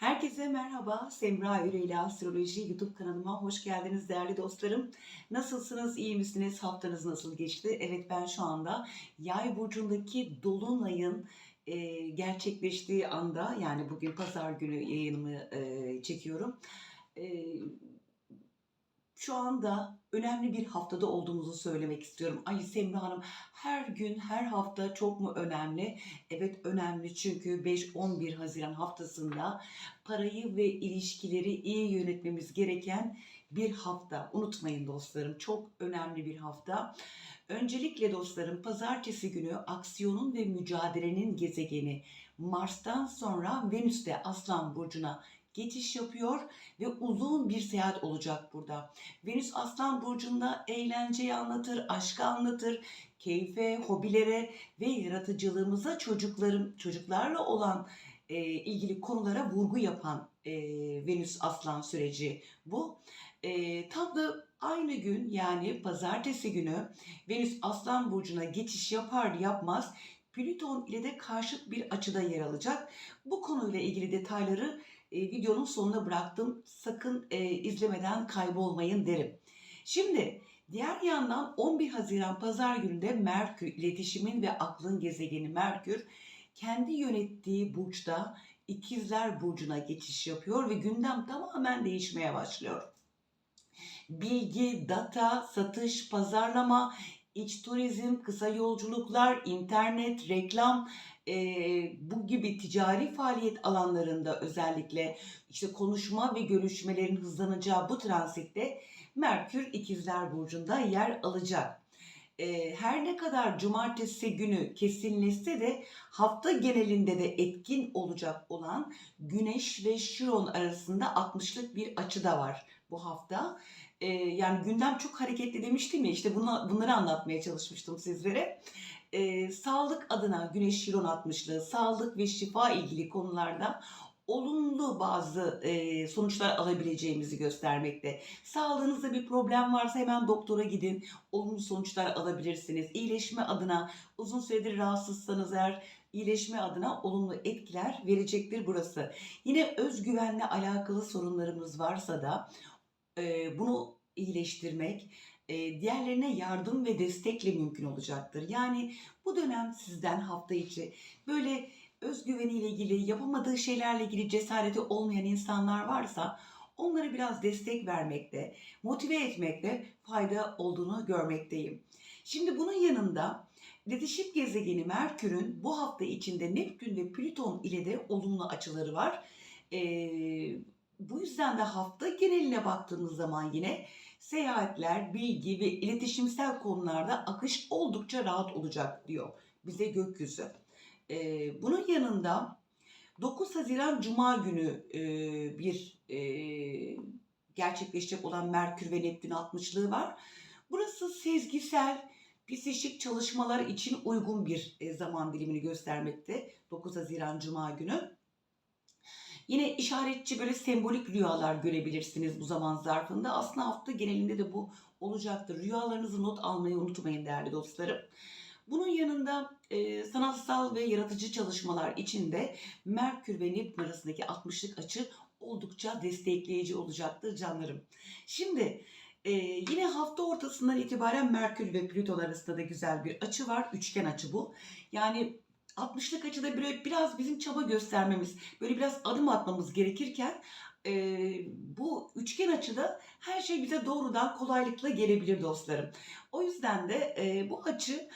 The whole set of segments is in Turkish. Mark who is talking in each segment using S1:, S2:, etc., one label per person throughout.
S1: Herkese merhaba. Semra Yüreğli Astroloji YouTube kanalıma hoş geldiniz değerli dostlarım. Nasılsınız? iyi misiniz? Haftanız nasıl geçti? Evet ben şu anda Yay burcundaki dolunayın e, gerçekleştiği anda yani bugün pazar günü yayınımı e, çekiyorum. E, şu anda önemli bir haftada olduğumuzu söylemek istiyorum. Ay Semra Hanım her gün her hafta çok mu önemli? Evet önemli çünkü 5-11 Haziran haftasında parayı ve ilişkileri iyi yönetmemiz gereken bir hafta. Unutmayın dostlarım çok önemli bir hafta. Öncelikle dostlarım pazartesi günü aksiyonun ve mücadelenin gezegeni Mars'tan sonra Venüs'te Aslan Burcu'na geçiş yapıyor ve uzun bir seyahat olacak burada. Venüs Aslan Burcu'nda eğlenceyi anlatır, aşkı anlatır, keyfe, hobilere ve yaratıcılığımıza çocukların çocuklarla olan e, ilgili konulara vurgu yapan e, Venüs Aslan süreci bu. E, tam da aynı gün yani pazartesi günü Venüs Aslan Burcu'na geçiş yapar yapmaz Plüton ile de karşıt bir açıda yer alacak. Bu konuyla ilgili detayları e, videonun sonuna bıraktım. Sakın e, izlemeden kaybolmayın derim. Şimdi diğer yandan 11 Haziran Pazar gününde Merkür, iletişimin ve aklın gezegeni Merkür kendi yönettiği burçta İkizler Burcu'na geçiş yapıyor ve gündem tamamen değişmeye başlıyor. Bilgi, data, satış, pazarlama, iç turizm, kısa yolculuklar, internet, reklam, e, bu gibi ticari faaliyet alanlarında özellikle işte konuşma ve görüşmelerin hızlanacağı bu transitte Merkür İkizler Burcu'nda yer alacak. E, her ne kadar cumartesi günü kesinleşse de hafta genelinde de etkin olacak olan Güneş ve Şiron arasında 60'lık bir açı da var bu hafta. E, yani gündem çok hareketli demiştim ya işte bunu, bunları anlatmaya çalışmıştım sizlere e, sağlık adına Güneş Şiron 60'lığı, sağlık ve şifa ilgili konularda olumlu bazı e, sonuçlar alabileceğimizi göstermekte. Sağlığınızda bir problem varsa hemen doktora gidin. Olumlu sonuçlar alabilirsiniz. İyileşme adına uzun süredir rahatsızsanız eğer iyileşme adına olumlu etkiler verecektir burası. Yine özgüvenle alakalı sorunlarımız varsa da e, bunu iyileştirmek, e, diğerlerine yardım ve destekle mümkün olacaktır. Yani bu dönem sizden hafta içi böyle özgüveniyle ilgili, yapamadığı şeylerle ilgili cesareti olmayan insanlar varsa onlara biraz destek vermekte, motive etmekte fayda olduğunu görmekteyim. Şimdi bunun yanında iletişim gezegeni Merkür'ün bu hafta içinde Neptün ve Plüton ile de olumlu açıları var. Ee, bu yüzden de hafta geneline baktığınız zaman yine seyahatler, bilgi ve iletişimsel konularda akış oldukça rahat olacak diyor bize gökyüzü. Ee, bunun yanında 9 Haziran Cuma günü e, bir e, gerçekleşecek olan Merkür ve Neptün 60'lığı var. Burası sezgisel, psikik çalışmalar için uygun bir e, zaman dilimini göstermekte 9 Haziran Cuma günü. Yine işaretçi böyle sembolik rüyalar görebilirsiniz bu zaman zarfında. Aslında hafta genelinde de bu olacaktır. Rüyalarınızı not almayı unutmayın değerli dostlarım. Bunun yanında e, sanatsal ve yaratıcı çalışmalar için de Merkür ve Neptün arasındaki 60'lık açı oldukça destekleyici olacaktır canlarım. Şimdi e, yine hafta ortasından itibaren Merkür ve Plüton arasında da güzel bir açı var. Üçgen açı bu. Yani 60'lık açıda böyle biraz bizim çaba göstermemiz, böyle biraz adım atmamız gerekirken e, bu üçgen açıda her şey bize doğrudan kolaylıkla gelebilir dostlarım. O yüzden de e, bu açı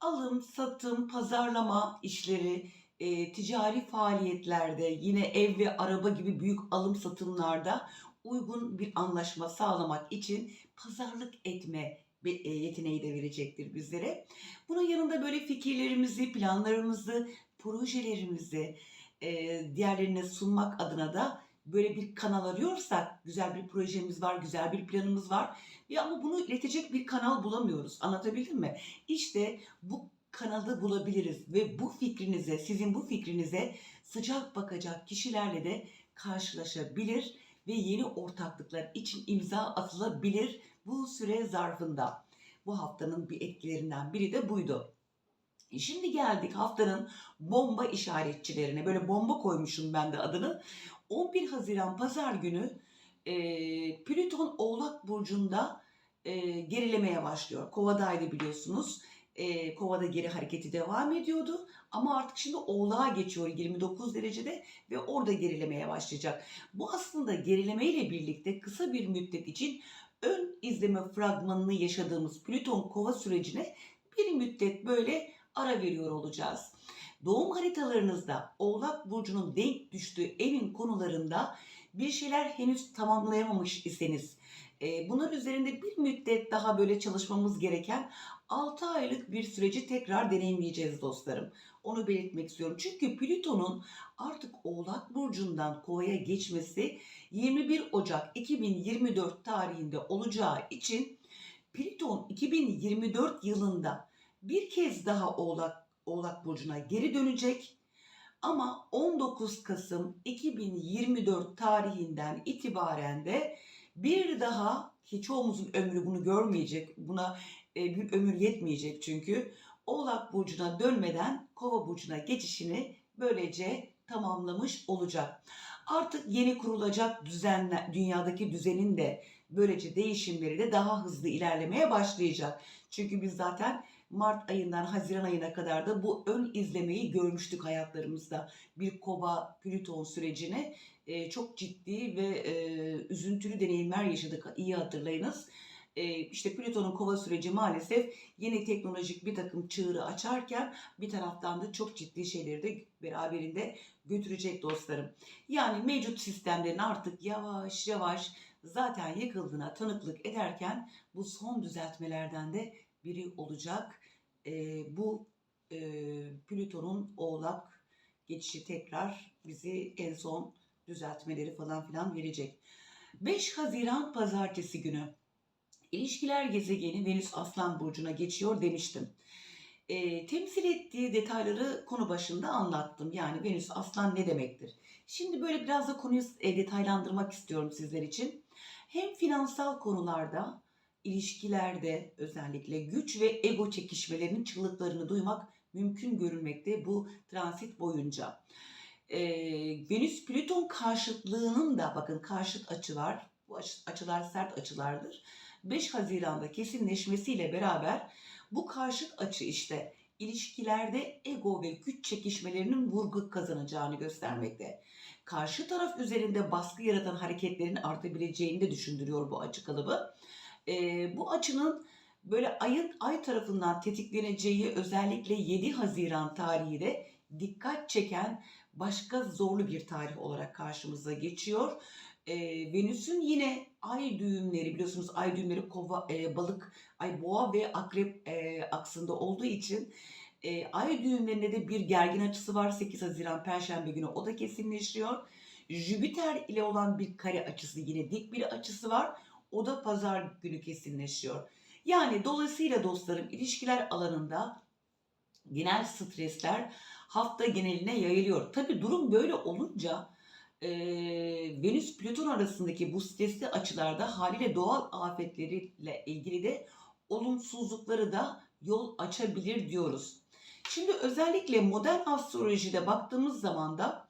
S1: alım, satım, pazarlama işleri, e, ticari faaliyetlerde, yine ev ve araba gibi büyük alım satımlarda uygun bir anlaşma sağlamak için pazarlık etme yeteneği de verecektir bizlere. Bunun yanında böyle fikirlerimizi, planlarımızı, projelerimizi e, diğerlerine sunmak adına da böyle bir kanal arıyorsak güzel bir projemiz var, güzel bir planımız var. Ya ama bunu iletecek bir kanal bulamıyoruz. Anlatabildim mi? İşte bu kanalı bulabiliriz ve bu fikrinize, sizin bu fikrinize sıcak bakacak kişilerle de karşılaşabilir ve yeni ortaklıklar için imza atılabilir bu süre zarfında. Bu haftanın bir etkilerinden biri de buydu. Şimdi geldik haftanın bomba işaretçilerine. Böyle bomba koymuşum ben de adını. 11 Haziran Pazar günü e, Plüton Oğlak Burcu'nda e, gerilemeye başlıyor. Kovadaydı biliyorsunuz. E, Kovada geri hareketi devam ediyordu. Ama artık şimdi Oğlak'a geçiyor 29 derecede ve orada gerilemeye başlayacak. Bu aslında gerileme ile birlikte kısa bir müddet için ön izleme fragmanını yaşadığımız Plüton Kova sürecine bir müddet böyle ara veriyor olacağız. Doğum haritalarınızda Oğlak Burcu'nun denk düştüğü evin konularında bir şeyler henüz tamamlayamamış iseniz e, bunlar üzerinde bir müddet daha böyle çalışmamız gereken 6 aylık bir süreci tekrar deneyimleyeceğiz dostlarım. Onu belirtmek istiyorum. Çünkü Plüton'un artık Oğlak Burcu'ndan Kova'ya geçmesi 21 Ocak 2024 tarihinde olacağı için Plüton 2024 yılında bir kez daha Oğlak, Oğlak Burcu'na geri dönecek. Ama 19 Kasım 2024 tarihinden itibaren de bir daha ki çoğumuzun ömrü bunu görmeyecek, buna bir ömür yetmeyecek çünkü Oğlak Burcu'na dönmeden Kova Burcu'na geçişini böylece tamamlamış olacak. Artık yeni kurulacak düzenle, dünyadaki düzenin de böylece değişimleri de daha hızlı ilerlemeye başlayacak. Çünkü biz zaten Mart ayından Haziran ayına kadar da bu ön izlemeyi görmüştük hayatlarımızda. Bir kova Plüton sürecini e, çok ciddi ve e, üzüntülü deneyimler yaşadık. İyi hatırlayınız. E, işte Plüton'un kova süreci maalesef yeni teknolojik bir takım çığırı açarken bir taraftan da çok ciddi şeyleri de beraberinde götürecek dostlarım. Yani mevcut sistemlerin artık yavaş yavaş zaten yıkıldığına tanıklık ederken bu son düzeltmelerden de biri olacak. E, bu e, Plüton'un oğlak geçişi tekrar bizi en son düzeltmeleri falan filan verecek. 5 Haziran pazartesi günü ilişkiler gezegeni Venüs Aslan Burcu'na geçiyor demiştim. E, temsil ettiği detayları konu başında anlattım. Yani Venüs Aslan ne demektir? Şimdi böyle biraz da konuyu e, detaylandırmak istiyorum sizler için. Hem finansal konularda ilişkilerde özellikle güç ve ego çekişmelerinin çığlıklarını duymak mümkün görülmekte bu transit boyunca. Ee, Venüs Plüton karşıtlığının da bakın karşıt açılar, bu açılar sert açılardır. 5 Haziran'da kesinleşmesiyle beraber bu karşıt açı işte ilişkilerde ego ve güç çekişmelerinin vurgu kazanacağını göstermekte. Karşı taraf üzerinde baskı yaratan hareketlerin artabileceğini de düşündürüyor bu açı kalıbı. E, bu açının böyle ayın ay tarafından tetikleneceği özellikle 7 Haziran tarihi de dikkat çeken başka zorlu bir tarih olarak karşımıza geçiyor. E, Venüs'ün yine ay düğümleri biliyorsunuz ay düğümleri kova, e, balık, ay boğa ve akrep e, aksında olduğu için e, ay düğümlerinde de bir gergin açısı var 8 Haziran Perşembe günü o da kesinleşiyor. Jüpiter ile olan bir kare açısı yine dik bir açısı var. O da pazar günü kesinleşiyor. Yani dolayısıyla dostlarım ilişkiler alanında genel stresler hafta geneline yayılıyor. Tabi durum böyle olunca e, Venüs Plüton arasındaki bu stresli açılarda haliyle doğal afetleriyle ilgili de olumsuzlukları da yol açabilir diyoruz. Şimdi özellikle modern astrolojide baktığımız zaman da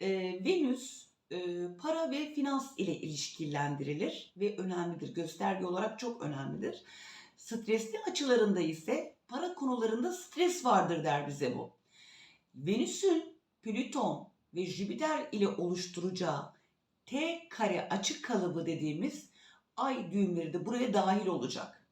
S1: e, Venüs e, para ve finans ile ilişkilendirilir ve önemlidir. Gösterge olarak çok önemlidir. Stresli açılarında ise para konularında stres vardır der bize bu. Venüs'ün Plüton ve Jüpiter ile oluşturacağı T kare açık kalıbı dediğimiz ay düğümleri de buraya dahil olacak.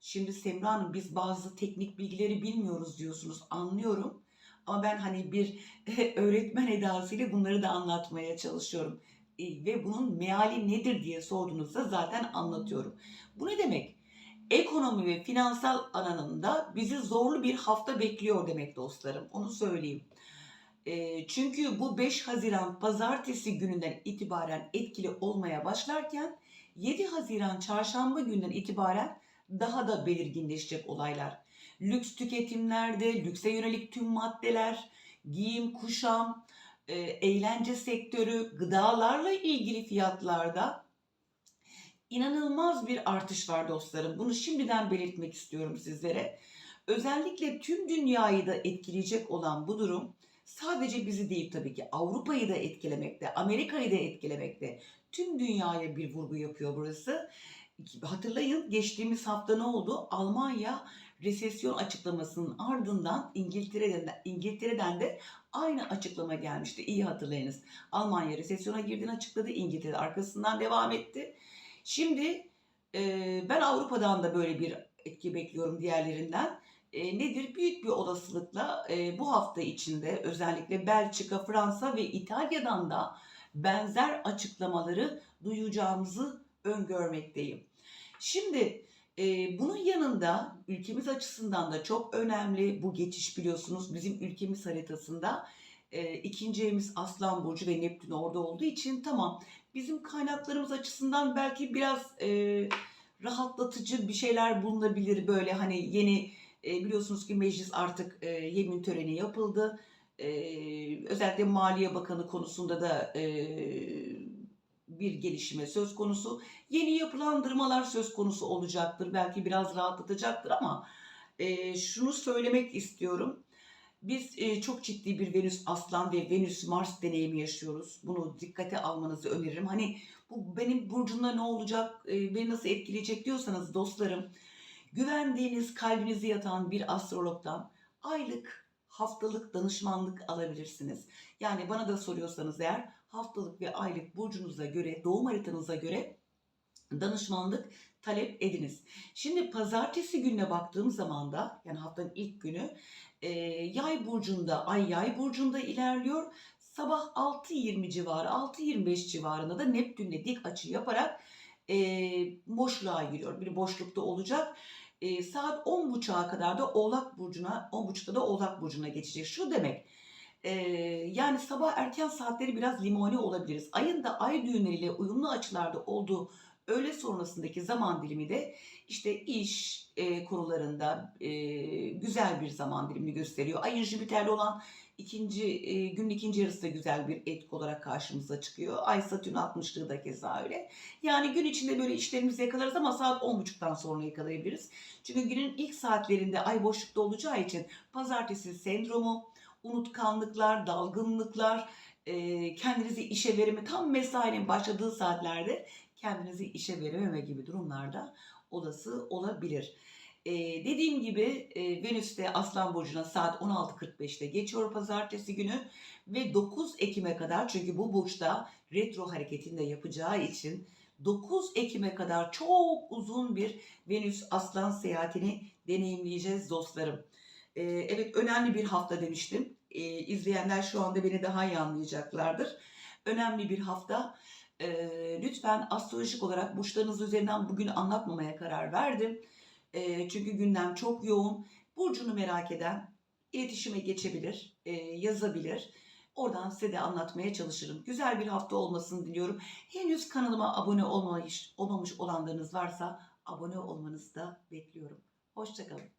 S1: Şimdi Semra Hanım biz bazı teknik bilgileri bilmiyoruz diyorsunuz anlıyorum. Ama ben hani bir öğretmen edasıyla bunları da anlatmaya çalışıyorum. E, ve bunun meali nedir diye sorduğunuzda zaten anlatıyorum. Bu ne demek? Ekonomi ve finansal alanında bizi zorlu bir hafta bekliyor demek dostlarım. Onu söyleyeyim. E, çünkü bu 5 Haziran pazartesi gününden itibaren etkili olmaya başlarken 7 Haziran çarşamba günden itibaren daha da belirginleşecek olaylar lüks tüketimlerde, lükse yönelik tüm maddeler, giyim, kuşam, e, eğlence sektörü, gıdalarla ilgili fiyatlarda inanılmaz bir artış var dostlarım. Bunu şimdiden belirtmek istiyorum sizlere. Özellikle tüm dünyayı da etkileyecek olan bu durum sadece bizi değil tabii ki Avrupa'yı da etkilemekte, Amerika'yı da etkilemekte. Tüm dünyaya bir vurgu yapıyor burası. Hatırlayın geçtiğimiz hafta ne oldu? Almanya resesyon açıklamasının ardından İngiltere'den, İngiltere'den de aynı açıklama gelmişti. İyi hatırlayınız. Almanya resesyona girdiğini açıkladı. İngiltere arkasından devam etti. Şimdi e, ben Avrupa'dan da böyle bir etki bekliyorum diğerlerinden. E, nedir? Büyük bir olasılıkla e, bu hafta içinde özellikle Belçika, Fransa ve İtalya'dan da benzer açıklamaları duyacağımızı öngörmekteyim. Şimdi e, bunun yanında ülkemiz açısından da çok önemli bu geçiş biliyorsunuz bizim ülkemiz haritasında e, ikinci evimiz Aslan Burcu ve Neptün orada olduğu için tamam bizim kaynaklarımız açısından belki biraz e, rahatlatıcı bir şeyler bulunabilir böyle hani yeni e, biliyorsunuz ki meclis artık e, yemin töreni yapıldı. E, özellikle Maliye Bakanı konusunda da e, bir gelişme söz konusu. Yeni yapılandırmalar söz konusu olacaktır. Belki biraz rahatlatacaktır ama e, şunu söylemek istiyorum. Biz e, çok ciddi bir Venüs Aslan ve Venüs Mars deneyimi yaşıyoruz. Bunu dikkate almanızı öneririm. Hani bu benim burcumda ne olacak, e, beni nasıl etkileyecek diyorsanız dostlarım, güvendiğiniz, kalbinizi yatan bir astrologdan aylık, haftalık danışmanlık alabilirsiniz. Yani bana da soruyorsanız eğer haftalık ve aylık burcunuza göre, doğum haritanıza göre danışmanlık talep ediniz. Şimdi pazartesi gününe baktığım zaman da yani haftanın ilk günü e, yay burcunda, ay yay burcunda ilerliyor. Sabah 6.20 civarı, 6.25 civarında da Neptün'le dik açı yaparak e, boşluğa giriyor. Bir boşlukta olacak. E, saat 10.30'a kadar da Oğlak Burcu'na, 10.30'da da Oğlak Burcu'na geçecek. Şu demek, e, yani sabah erken saatleri biraz limoni olabiliriz. Ayın da ay düğümleriyle uyumlu açılarda olduğu öğle sonrasındaki zaman dilimi de işte iş e, konularında e, güzel bir zaman dilimini gösteriyor. Ayın Jüpiter'le olan ikinci e, günün ikinci yarısı da güzel bir etki olarak karşımıza çıkıyor. Ay Satürn 60'lığı da keza öyle. Yani gün içinde böyle işlerimizi yakalarız ama saat 10.30'dan sonra yakalayabiliriz. Çünkü günün ilk saatlerinde ay boşlukta olacağı için pazartesi sendromu, unutkanlıklar, dalgınlıklar, e, kendinizi işe verimi tam mesainin başladığı saatlerde kendinizi işe verememe gibi durumlarda olası olabilir. Ee, dediğim gibi e, Venüs'te Aslan Burcu'na saat 16.45'te geçiyor pazartesi günü ve 9 Ekim'e kadar çünkü bu burçta retro hareketinde yapacağı için 9 Ekim'e kadar çok uzun bir Venüs Aslan seyahatini deneyimleyeceğiz dostlarım. Ee, evet önemli bir hafta demiştim. Ee, izleyenler şu anda beni daha iyi anlayacaklardır. Önemli bir hafta. Ee, lütfen astrolojik olarak burçlarınız üzerinden bugün anlatmamaya karar verdim. Ee, çünkü gündem çok yoğun. Burcunu merak eden iletişime geçebilir, e, yazabilir. Oradan size de anlatmaya çalışırım. Güzel bir hafta olmasını diliyorum. Henüz kanalıma abone olmamış, olmamış olanlarınız varsa abone olmanızı da bekliyorum. Hoşçakalın.